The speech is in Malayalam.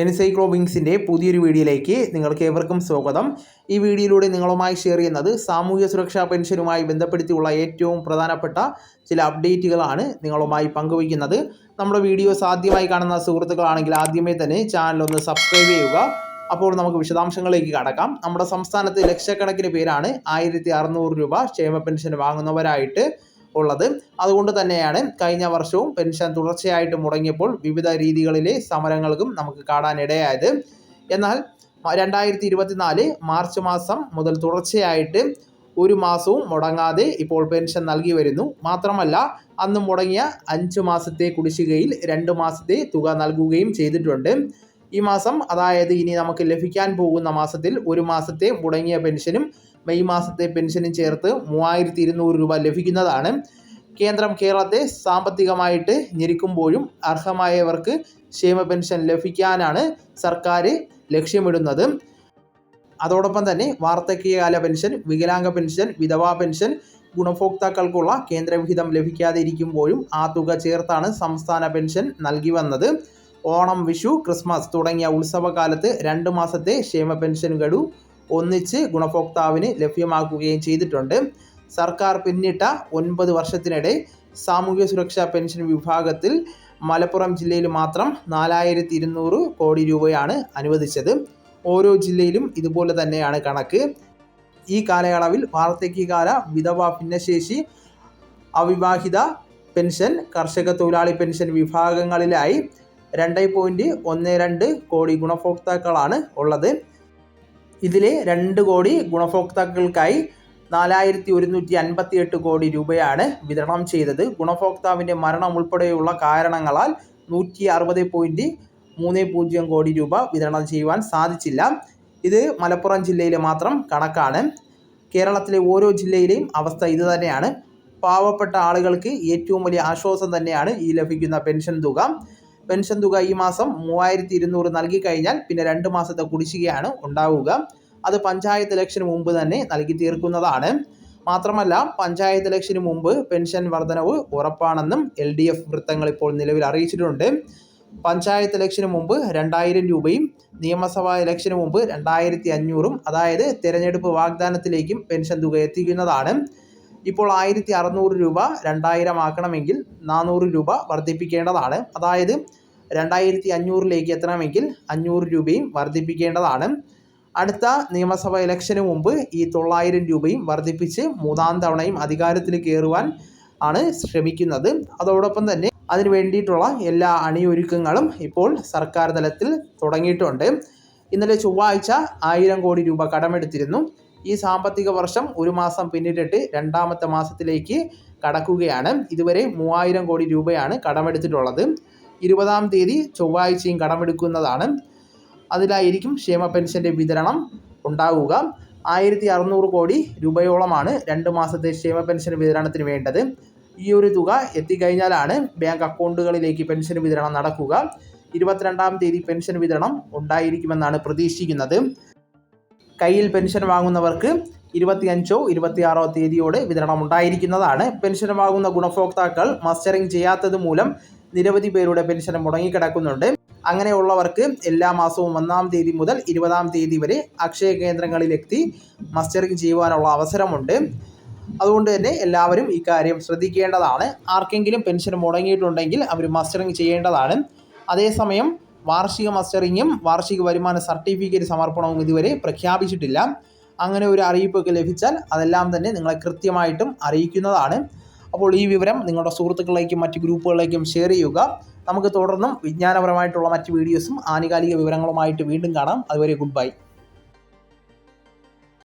എൻസൈക്ലോബിങ്സിന്റെ പുതിയൊരു വീഡിയോയിലേക്ക് നിങ്ങൾക്ക് ഏവർക്കും സ്വാഗതം. ഈ വീഡിയോയിലൂടെ നിങ്ങളുമായി ഷെയർ ചെയ്യുന്നത് സാമൂഹ്യ സുരക്ഷാ പെൻഷനുമായി ബന്ധപ്പെടുത്തിയുള്ള ഏറ്റവും പ്രധാനപ്പെട്ട ചില അപ്ഡേറ്റുകളാണ് നിങ്ങളുമായി പങ്കുവയ്ക്കുന്നത്. നമ്മുടെ വീഡിയോസ് ആദ്യമായി കാണുന്ന സുഹൃത്തുക്കളാണെങ്കിൽ ആദ്യമേ തന്നെ ചാനൽ ഒന്ന് സബ്സ്ക്രൈബ് ചെയ്യുക. അപ്പോൾ നമുക്ക് വിശദാംശങ്ങളിലേക്ക് കടക്കാം. നമ്മുടെ സംസ്ഥാനത്ത് ലക്ഷക്കണക്കിന് പേരാണ് ആയിരത്തി രൂപ ക്ഷേമ പെൻഷൻ വാങ്ങുന്നവരായിട്ട് ഉള്ളത്. അതുകൊണ്ട് തന്നെയാണ് കഴിഞ്ഞ വർഷവും പെൻഷൻ തുടർച്ചയായിട്ട് മുടങ്ങിയപ്പോൾ വിവിധ രീതികളിലെ സമരങ്ങൾക്കും നമുക്ക് കാണാനിടയായത്. എന്നാൽ രണ്ടായിരത്തി ഇരുപത്തിനാല് മാർച്ച് മാസം മുതൽ തുടർച്ചയായിട്ട് ഒരു മാസവും മുടങ്ങാതെ ഇപ്പോൾ പെൻഷൻ നൽകി വരുന്നു. മാത്രമല്ല അന്ന് മുടങ്ങിയ അഞ്ച് മാസത്തെ കുടിശ്ശികയിൽ രണ്ട് മാസത്തെ തുക നൽകുകയും ചെയ്തിട്ടുണ്ട്. ഈ മാസം അതായത് ഇനി നമുക്ക് ലഭിക്കാൻ പോകുന്ന മാസത്തിൽ ഒരു മാസത്തെ മുടങ്ങിയ പെൻഷനും മെയ് മാസത്തെ പെൻഷനും ചേർത്ത് മൂവായിരത്തി ഇരുന്നൂറ് രൂപ ലഭിക്കുന്നതാണ്. കേന്ദ്രം കേരളത്തെ സാമ്പത്തികമായിട്ട് ഞെരുക്കുമ്പോഴും അർഹമായവർക്ക് ക്ഷേമ പെൻഷൻ ലഭിക്കാനാണ് സർക്കാർ ലക്ഷ്യമിടുന്നത്. അതോടൊപ്പം തന്നെ വാർദ്ധക്യകാല പെൻഷൻ വികലാംഗ പെൻഷൻ വിധവാ പെൻഷൻ ഗുണഭോക്താക്കൾക്കുള്ള കേന്ദ്രവിഹിതം ലഭിക്കാതെ ഇരിക്കുമ്പോഴും ആ തുക ചേർത്താണ് സംസ്ഥാന പെൻഷൻ നൽകി വന്നത്. ഓണം വിഷു ക്രിസ്മസ് തുടങ്ങിയ ഉത്സവകാലത്ത് രണ്ട് മാസത്തെ ക്ഷേമ പെൻഷൻ ഗഡു ഒന്നിച്ച് ഗുണഭോക്താവിന് ലഭ്യമാക്കുകയും ചെയ്തിട്ടുണ്ട്. സർക്കാർ പിന്നിട്ട ഒൻപത് വർഷത്തിനിടെ സാമൂഹ്യ സുരക്ഷാ പെൻഷൻ വിഭാഗത്തിൽ മലപ്പുറം ജില്ലയിൽ മാത്രം നാലായിരത്തി ഇരുന്നൂറ് കോടി രൂപയാണ് അനുവദിച്ചത്. ഓരോ ജില്ലയിലും ഇതുപോലെ തന്നെയാണ് കണക്ക്. ഈ കാലയളവിൽ വാർദ്ധക്യകാല വിധവ ഭിന്നശേഷി അവിവാഹിത പെൻഷൻ കർഷക തൊഴിലാളി പെൻഷൻ വിഭാഗങ്ങളിലായി രണ്ട് പോയിന്റ് ഒന്ന് രണ്ട് കോടി ഗുണഭോക്താക്കളാണ് ഉള്ളത്. ഇതിലെ രണ്ട് കോടി ഗുണഭോക്താക്കൾക്കായി നാലായിരത്തി ഒരുന്നൂറ്റി അൻപത്തി എട്ട് കോടി രൂപയാണ് വിതരണം ചെയ്തത്. ഗുണഭോക്താവിന്റെ മരണം ഉൾപ്പെടെയുള്ള കാരണങ്ങളാൽ നൂറ്റി അറുപത് പോയിന്റ് മൂന്ന് പൂജ്യം കോടി രൂപ വിതരണം ചെയ്യുവാൻ സാധിച്ചില്ല. ഇത് മലപ്പുറം ജില്ലയിലെ മാത്രം കണക്കാണ്. കേരളത്തിലെ ഓരോ ജില്ലയിലെയും അവസ്ഥ ഇതുതന്നെയാണ് പാവപ്പെട്ട ആളുകൾക്ക് ഏറ്റവും വലിയ ആശ്വാസം തന്നെയാണ് ഈ ലഭിക്കുന്ന പെൻഷൻ തുക. പെൻഷൻ തുക ഈ മാസം മൂവായിരത്തി ഇരുന്നൂറ് നൽകി കഴിഞ്ഞാൽ പിന്നെ രണ്ട് മാസത്തെ കുടിശ്ശികയാണ് ഉണ്ടാവുക. അത് പഞ്ചായത്ത് ഇലക്ഷന് മുമ്പ് തന്നെ നൽകി തീർക്കുന്നതാണ്. മാത്രമല്ല പഞ്ചായത്ത് ഇലക്ഷന് മുമ്പ് പെൻഷൻ വർധനവ് ഉറപ്പാണെന്നും എൽ ഡി എഫ് വൃത്തങ്ങൾ ഇപ്പോൾ നിലവിൽ അറിയിച്ചിട്ടുണ്ട്. പഞ്ചായത്ത് ഇലക്ഷന് മുമ്പ് രണ്ടായിരം രൂപയും നിയമസഭാ ഇലക്ഷന് മുമ്പ് രണ്ടായിരത്തി അഞ്ഞൂറും അതായത് തിരഞ്ഞെടുപ്പ് വാഗ്ദാനത്തിലേക്കും പെൻഷൻ തുക എത്തിക്കുന്നതാണ്. ഇപ്പോൾ ആയിരത്തി അറുന്നൂറ് രൂപ രണ്ടായിരം ആക്കണമെങ്കിൽ നാനൂറ് രൂപ വർദ്ധിപ്പിക്കേണ്ടതാണ്. അതായത് രണ്ടായിരത്തി അഞ്ഞൂറിലേക്ക് എത്തണമെങ്കിൽ അഞ്ഞൂറ് രൂപയും വർദ്ധിപ്പിക്കേണ്ടതാണ്. അടുത്ത നിയമസഭാ ഇലക്ഷന് മുമ്പ് ഈ തൊള്ളായിരം രൂപയും വർദ്ധിപ്പിച്ച് മൂന്നാം തവണയും അധികാരത്തിൽ കയറുവാൻ ആണ് ശ്രമിക്കുന്നത്. അതോടൊപ്പം തന്നെ അതിന് വേണ്ടിയിട്ടുള്ള എല്ലാ അണിയൊരുക്കങ്ങളും ഇപ്പോൾ സർക്കാർ തലത്തിൽ തുടങ്ങിയിട്ടുണ്ട്. ഇന്നലെ ചൊവ്വാഴ്ച ആയിരം കോടി രൂപ കടമെടുത്തിരുന്നു. ഈ സാമ്പത്തിക വർഷം ഒരു മാസം പിന്നിട്ടിട്ട് രണ്ടാമത്തെ മാസത്തിലേക്ക് കടക്കുകയാണ്. ഇതുവരെ മൂവായിരം കോടി രൂപയാണ് കടമെടുത്തിട്ടുള്ളത്. ഇരുപതാം തീയതി ചൊവ്വാഴ്ചയും കടമെടുക്കുന്നതാണ്. അതിലായിരിക്കും ക്ഷേമ പെൻഷന്റെ വിതരണം ഉണ്ടാവുക. ആയിരത്തി അറുന്നൂറ് കോടി രൂപയോളമാണ് രണ്ട് മാസത്തെ ക്ഷേമ പെൻഷൻ വിതരണത്തിന് വേണ്ടത്. ഈ ഒരു തുക എത്തിക്കഴിഞ്ഞാലാണ് ബാങ്ക് അക്കൗണ്ടുകളിലേക്ക് പെൻഷൻ വിതരണം നടക്കുക. ഇരുപത്തിരണ്ടാം തീയതി പെൻഷൻ വിതരണം ഉണ്ടായിരിക്കുമെന്നാണ് പ്രതീക്ഷിക്കുന്നത്. കയ്യിൽ പെൻഷൻ വാങ്ങുന്നവർക്ക് ഇരുപത്തിയഞ്ചോ ഇരുപത്തിയാറോ തീയതിയോടെ വിതരണം ഉണ്ടായിരിക്കുന്നതാണ്. പെൻഷൻ വാങ്ങുന്ന ഗുണഭോക്താക്കൾ മസ്റ്ററിംഗ് ചെയ്യാത്തത് മൂലം നിരവധി പേരുടെ പെൻഷൻ മുടങ്ങിക്കിടക്കുന്നുണ്ട്. അങ്ങനെയുള്ളവർക്ക് എല്ലാ മാസവും ഒന്നാം തീയതി മുതൽ ഇരുപതാം തീയതി വരെ അക്ഷയ കേന്ദ്രങ്ങളിലെത്തി മസ്റ്ററിംഗ് ചെയ്യുവാനുള്ള അവസരമുണ്ട്. അതുകൊണ്ട് തന്നെ എല്ലാവരും ഇക്കാര്യം ശ്രദ്ധിക്കേണ്ടതാണ്. ആർക്കെങ്കിലും പെൻഷൻ മുടങ്ങിയിട്ടുണ്ടെങ്കിൽ അവർ മസ്റ്ററിംഗ് ചെയ്യേണ്ടതാണ്. അതേസമയം വാർഷിക മസ്റ്ററിങ്ങും വാർഷിക വരുമാന സർട്ടിഫിക്കറ്റ് സമർപ്പണവും ഇതുവരെ പ്രഖ്യാപിച്ചിട്ടില്ല. അങ്ങനെ ഒരു അറിയിപ്പൊക്കെ ലഭിച്ചാൽ അതെല്ലാം തന്നെ നിങ്ങളെ കൃത്യമായിട്ടും അറിയിക്കുന്നതാണ്. അപ്പോൾ ഈ വിവരം നിങ്ങളുടെ സുഹൃത്തുക്കളിലേക്കും മറ്റ് ഗ്രൂപ്പുകളിലേക്കും ഷെയർ ചെയ്യുക. നമുക്ക് തുടർന്നും വിജ്ഞാനപരമായിട്ടുള്ള മറ്റ് വീഡിയോസും ആനുകാലിക വിവരങ്ങളുമായിട്ട് വീണ്ടും കാണാം. അതുവരെ ഗുഡ് ബൈ